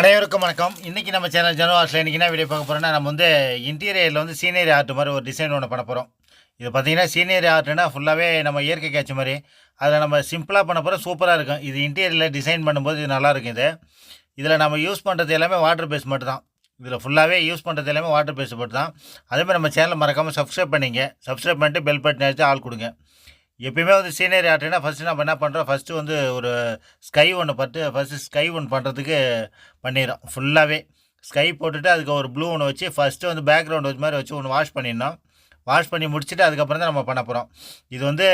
அனைவருக்கும் வணக்கம். இன்றைக்கி நம்ம சேனல் ஜனவாஸில் இன்றைக்கி என்ன வீடியோ பார்க்க போகிறோன்னா நம்ம வந்து இன்டீரியரில் வந்து சீனியர் ஆர்ட் மாதிரி ஒரு டிசைன் ஒன்று பண்ண போகிறோம் இது பார்த்திங்கன்னா சீனியர் ஆர்ட்னா ஃபுல்லாகவே நம்ம இயற்கை காட்சி மாதிரி. அதில் நம்ம சிம்பிளாக பண்ண போகிறோம் சூப்பராக இருக்கும். இது இன்டீரியரில் டிசைன் பண்ணும்போது இது நல்லாயிருக்கும் இது. இதில் நம்ம யூஸ் பண்ணுறது எல்லாமே வாட்டர் பேஸ் மட்டும் தான். இதில் ஃபுல்லாகவே யூஸ் பண்ணுறது எல்லாமே வாட்டர் பேஸ் மட்டும் தான். அதேமாதிரி நம்ம சேனலை மறக்காமல் சப்ஸ்கிரைப் பண்ணிங்க. சப்ஸ்கிரைப் பண்ணிட்டு பெல் பட்டன் அடிச்சு ஆள் கொடுங்க. எப்பயுமே வந்து சீனரி ஆர்ட்னா ஃபஸ்ட்டு நம்ம என்ன பண்ணுறோம் ஃபஸ்ட்டு வந்து ஒரு ஸ்கை ஒன்று பட்டு ஃபஸ்ட்டு ஸ்கை ஒன்று பண்ணுறதுக்கு பண்ணிடுறோம். ஃபுல்லாகவே ஸ்கை போட்டுட்டு அதுக்கு ஒரு ப்ளூ ஒன்று வச்சு ஃபஸ்ட்டு வந்து பேக்ரவுண்ட் வச்சு மாதிரி வச்சு ஒன்று வாஷ் பண்ணிடணும். வாஷ் பண்ணி முடிச்சுட்டு அதுக்கப்புறம் தான் நம்ம பண்ண போகிறோம் இது வந்து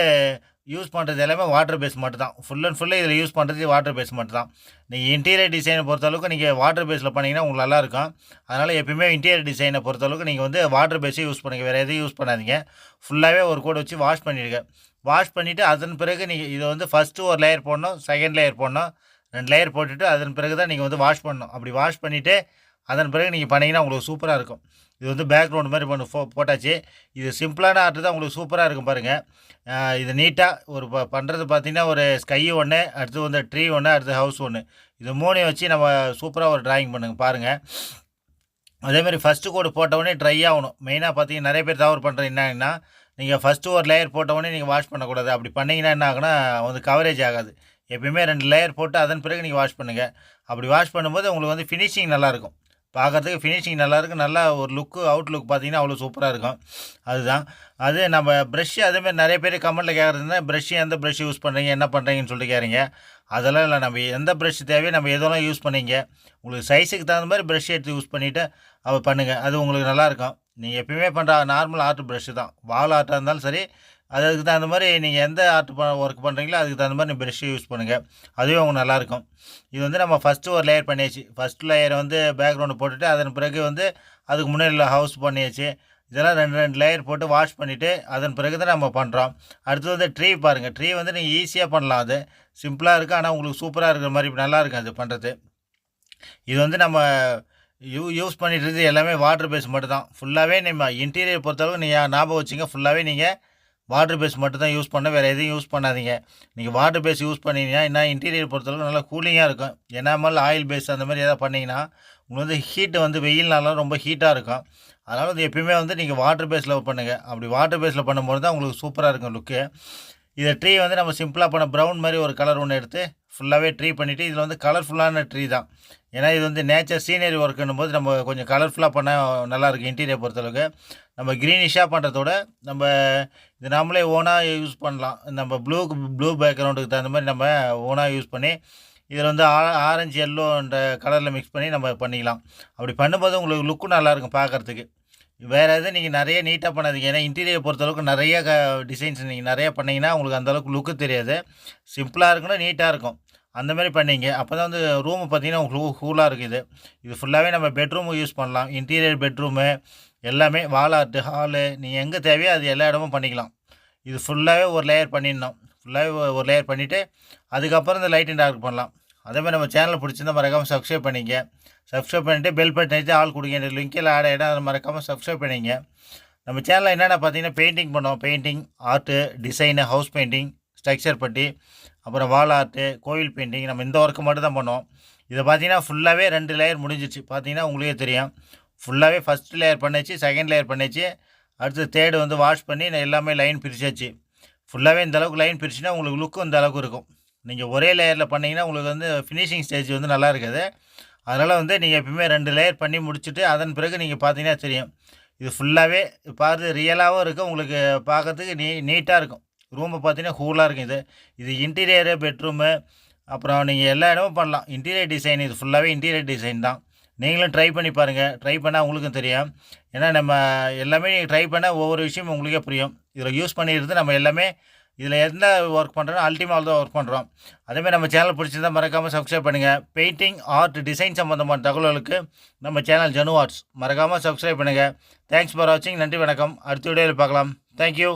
யூஸ் பண்ணுறது எல்லாமே வாட்டர் பேஸ் மட்டும் தான் ஃபுல் அண்ட் ஃபுல்லாக இதில் யூஸ் பண்ணுறது வாட்டர் பேஸ் மட்டும் தான் நீங்கள் இன்டீரியர் டிசைனை பொறுத்தளவுக்கு நீங்கள் வாட்டர் பேஸில் பண்ணிங்கன்னா உங்களுக்கு நல்லாயிருக்கும் அதனால் எப்பயுமே இன்டீரியர் டிசைனை பொறுத்தளவுக்கு நீங்கள் வந்து வாட்டர் பேஸே யூஸ் பண்ணுங்கள் வேறு எதையும் யூஸ் பண்ணாதீங்க. ஃபுல்லாகவே ஒரு கூட வச்சு வாஷ் பண்ணிடுங்க. வாஷ் பண்ணிவிட்டு அதன் பிறகு நீங்கள் இதை வந்து ஃபஸ்ட்டு ஒரு லேயர் போடணும் செகண்ட் லேயர் போடணும். ரெண்டு லேயர் போட்டுட்டு அதன் பிறகு தான் நீங்கள் வந்து வாஷ் பண்ணணும். அப்படி வாஷ் பண்ணிவிட்டு அதன் பிறகு நீங்கள் பண்ணிங்கன்னா உங்களுக்கு சூப்பராக இருக்கும். இது வந்து பேக்ரவுண்ட் மாதிரி பண்ணு ஃபோ போட்டாச்சு. இது சிம்பிளான ஆர்ட் தான் உங்களுக்கு சூப்பராக இருக்கும் பாருங்கள் இது நீட்டாக ஒரு ப பண்ணுறது பார்த்தீங்கன்னா ஒரு ஸ்கை ஒன்று அடுத்து வந்து ட்ரீ ஒன்று அடுத்து ஹவுஸ் ஒன்று இது மூணையும் வச்சு நம்ம சூப்பராக ஒரு ட்ராயிங் பண்ணுங்க பாருங்கள் அதேமாதிரி ஃபஸ்ட்டு கோடு போட்டவுடனே ட்ரை ஆகணும். மெயினாக பார்த்தீங்கன்னா நிறைய பேர் தவறு பண்ணுறது என்னங்கன்னா நீங்கள் ஃபஸ்ட்டு ஒரு லேயர் போட்டவுடனே நீங்கள் வாஷ் பண்ணக்கூடாது. அப்படி பண்ணிங்கன்னா என்ன ஆகுனா வந்து கவரேஜ் ஆகாது. எப்பயுமே ரெண்டு லேயர் போட்டு அதன் பிறகு நீங்கள் வாஷ் பண்ணுங்கள் அப்படி வாஷ் பண்ணும்போது உங்களுக்கு வந்து ஃபினிஷிங் நல்லாயிருக்கும் பார்க்குறதுக்கு ஃபினிஷிங் நல்லாயிருக்கும் நல்லா ஒரு லுக்கு அவுட் லுக் பார்த்தீங்கன்னா அவ்வளோ சூப்பராக இருக்கும். அதுதான். அது நம்ம ப்ரெஷ்ஷு அதேமாதிரி நிறைய பேர் கமெண்ட்டில் கேட்குறதுனா ப்ரெஷ்ஷு எந்த ப்ரெஷ் யூஸ் பண்ணுறீங்க என்ன பண்ணுறீங்கன்னு சொல்லிட்டு கேட்குறீங்க அதெல்லாம் இல்லை. நம்ம எந்த ப்ரெஷ் தேவையோ நம்ம எதெல்லாம் யூஸ் பண்ணிங்க உங்களுக்கு சைஸுக்கு தகுந்த மாதிரி ப்ரெஷ் எடுத்து யூஸ் பண்ணிவிட்டு அவள் பண்ணுங்கள் அது உங்களுக்கு நல்லாயிருக்கும் நீங்கள் எப்பயுமே பண்ணுற நார்மல் ஆர்ட் ப்ரெஷ்ஷு தான். வால் ஆர்ட்டாக இருந்தாலும் சரி அதுக்கு தகுந்த மாதிரி நீங்கள் எந்த ஆர்ட் ப ஒர்க் பண்ணுறீங்களோ அதுக்கு தகுந்த மாதிரி ப்ரெஷ்ஷு யூஸ் பண்ணுங்கள் அதுவே உங்களுக்கு நல்லாயிருக்கும் இது வந்து நம்ம ஃபஸ்ட்டு ஒரு லேயர் பண்ணியாச்சு. ஃபஸ்ட் லேயரை வந்து பேக்ரவுண்டு போட்டுட்டு அதன் பிறகு வந்து அதுக்கு முன்னாடி ஹவுஸ் பண்ணியாச்சு. இதெல்லாம் ரெண்டு ரெண்டு லேயர் போட்டு வாஷ் பண்ணிவிட்டு அதன் பிறகு தான் நம்ம பண்ணுறோம் அடுத்து வந்து ட்ரீ பாருங்கள் ட்ரீ வந்து நீங்கள் ஈஸியாக பண்ணலாம் அது. சிம்பிளாக இருக்குது ஆனால் உங்களுக்கு சூப்பராக இருக்கிற மாதிரி நல்லா இருக்கும் அது பண்ணுறது இது வந்து நம்ம யூ யூஸ் பண்ணிட்டு இருக்கிறது எல்லாமே வாட்டர் பேஸ் மட்டும் தான் ஃபுல்லாகவே நம்ம இன்டீரியர் பொறுத்தளவு நீங்கள் ஞாபகம் வச்சுங்க ஃபுல்லாகவே நீங்கள் வாட்டர் பேஸ் மட்டும் தான் யூஸ் பண்ண வேறு எதையும் யூஸ் பண்ணாதீங்க. நீங்கள் வாட்டர் பேஸ் யூஸ் பண்ணிங்கன்னா என்ன இன்டீரியர் பொறுத்தளவுக்கு நல்லா கூலிங்காக இருக்கும். என்னாமல் ஆயில் பேஸ் அந்த மாதிரி எதாவது பண்ணிங்கன்னா உங்களுக்கு வந்து ஹீட்டு வந்து வெயில்னாலும் ரொம்ப ஹீட்டாக இருக்கும். அதனால் வந்து எப்பயுமே வந்து நீங்கள் வாட்டர் பேஸில் பண்ணுங்கள் அப்படி வாட்டர் பேஸில் பண்ணும்போது தான் உங்களுக்கு சூப்பராக இருக்கும் லுக்கு இதை ட்ரீ வந்து நம்ம சிம்பிளாக பண்ண ப்ரௌன் மாதிரி ஒரு கலர் ஒன்று எடுத்து ஃபுல்லாகவே ட்ரீ பண்ணிவிட்டு இதில் வந்து கலர்ஃபுல்லான ட்ரீ தான். ஏன்னா இது வந்து நேச்சர் சீனரி ஒர்க்குன்னும் போது நம்ம கொஞ்சம் கலர்ஃபுல்லாக பண்ணால் நல்லாயிருக்கும் இன்டீரியர் பொறுத்தளவுக்கு. நம்ம க்ரீனிஷாக பண்ணுறதோட நம்ம இது நம்மளே ஓனாக யூஸ் பண்ணலாம். நம்ம ப்ளூ ப்ளூ பேக்ரவுண்டுக்கு தகுந்த மாதிரி நம்ம ஓனாக யூஸ் பண்ணி இதில் வந்து ஆ ஆரஞ்சு எல்லோன்ற கலரில் மிக்ஸ் பண்ணி நம்ம பண்ணிக்கலாம். அப்படி பண்ணும்போது உங்களுக்கு லுக்கும் நல்லாயிருக்கும் பார்க்குறதுக்கு. வேறு எதுவும் நீங்கள் நிறைய நீட்டாக பண்ணாதீங்க. ஏன்னா இன்டீரியர் பொறுத்தளவுக்கு நிறைய க டிசைன்ஸ் நீங்கள் நிறைய பண்ணிங்கன்னா உங்களுக்கு அந்தளவுக்கு லுக்கு தெரியாது. சிம்பிளாக இருக்கணும் நீட்டாக இருக்கும். அந்த மாதிரி பண்ணிங்க. அப்போ தான் வந்து ரூமு பார்த்திங்கன்னா உங்களுக்கு கூலாக இருக்குது. இது ஃபுல்லாகவே நம்ம பெட்ரூமு யூஸ் பண்ணலாம். இன்டீரியர் பெட்ரூமு எல்லாமே வால் ஆர்ட்டு ஹாலு நீங்கள் எங்கே தேவையோ அது எல்லா இடமும் பண்ணிக்கலாம். இது ஃபுல்லாகவே ஒரு லேயர் பண்ணிடணும். ஃபுல்லாகவே ஒரு லேயர் பண்ணிவிட்டு அதுக்கப்புறம் இந்த லைட் அண்ட் டார்க் பண்ணலாம். அதேமாதிரி நம்ம சேனல் பிடிச்சிருந்தா மறக்காமல் சப்ஸ்கிரைப் பண்ணிங்க. சப்ஸ்கிரைப் பண்ணிவிட்டு பெல் பட்டன் எடுத்து ஆள் கொடுங்க. இந்த லிங்கில் ஆட் ஆகிடும் அதை மறக்காமல் சப்ஸ்கிரைப் பண்ணிங்க. நம்ம சேனலில் என்னென்ன பார்த்தீங்கன்னா பெயிண்டிங் பண்ணோம். Painting art design house painting structure putty அப்புறம் வால் ஆர்ட்டு கோவில் பெயிண்டிங் நம்ம இந்த ஒர்க்கு மட்டும் தான் பண்ணுவோம் இதை பார்த்தீங்கன்னா ஃபுல்லாகவே ரெண்டு லேயர் முடிஞ்சிச்சு பார்த்தீங்கன்னா உங்களுக்கே தெரியும். ஃபுல்லாகவே ஃபஸ்ட் லேயர் பண்ணிச்சு செகண்ட் லேயர் பண்ணிச்சு. அடுத்து தேர்டு வந்து வாஷ் பண்ணி நான் எல்லாமே லைன் பிரிச்சாச்சு. ஃபுல்லாகவே இந்த அளவுக்கு லைன் பிரிச்சுன்னா உங்களுக்கு லுக்கும் இந்த அளவுக்கு இருக்கும். நீங்கள் ஒரே லேயரில் பண்ணிங்கன்னா உங்களுக்கு வந்து ஃபினிஷிங் ஸ்டேஜ் வந்து நல்லா இருக்குது. அதனால் வந்து நீங்கள் எப்பவுமே ரெண்டு லேயர் பண்ணி முடிச்சுட்டு அதன் பிறகு நீங்கள் பார்த்தீங்கன்னா தெரியும். இது ஃபுல்லாகவே பார்த்து ரியலாகவும் இருக்கும் உங்களுக்கு பார்க்கறதுக்கு நீ நீட்டாக இருக்கும். ரூமை பார்த்தீங்கன்னா கூலாக இருக்கும் இது. இது இன்டீரியரு பெட்ரூமு அப்புறம் நீங்கள் எல்லா இடமும் பண்ணலாம். இன்டீரியர் டிசைன் இது ஃபுல்லாகவே இன்டீரியர் டிசைன் தான். நீங்களும் ட்ரை பண்ணி பாருங்கள் ட்ரை பண்ணால் உங்களுக்கும் தெரியும். ஏன்னா நம்ம எல்லாமே நீங்கள் ட்ரை பண்ணால் ஒவ்வொரு விஷயமும் உங்களுக்கே புரியும். இதில் யூஸ் பண்ணிடுறது நம்ம எல்லாமே இதில் எந்த ஒர்க் பண்ணுறோம் அல்டிமாவில் தான் ஒர்க் பண்ணுறோம் அதேமாதிரி நம்ம சேனல் பிடிச்சிருந்தா மறக்காமல் சப்ஸ்கிரைப் பண்ணுங்கள் பெயிண்டிங் ஆர்ட் டிசைன் சம்மந்தமான தகவல்களுக்கு நம்ம சேனல் ஜனு ஆர்ட்ஸ் மறக்காமல் சப்ஸ்கிரைப் பண்ணுங்கள் தேங்க்ஸ் ஃபார் வாட்சிங் நன்றி வணக்கம். அடுத்த வீடியோவில் பார்க்கலாம். தேங்க்யூ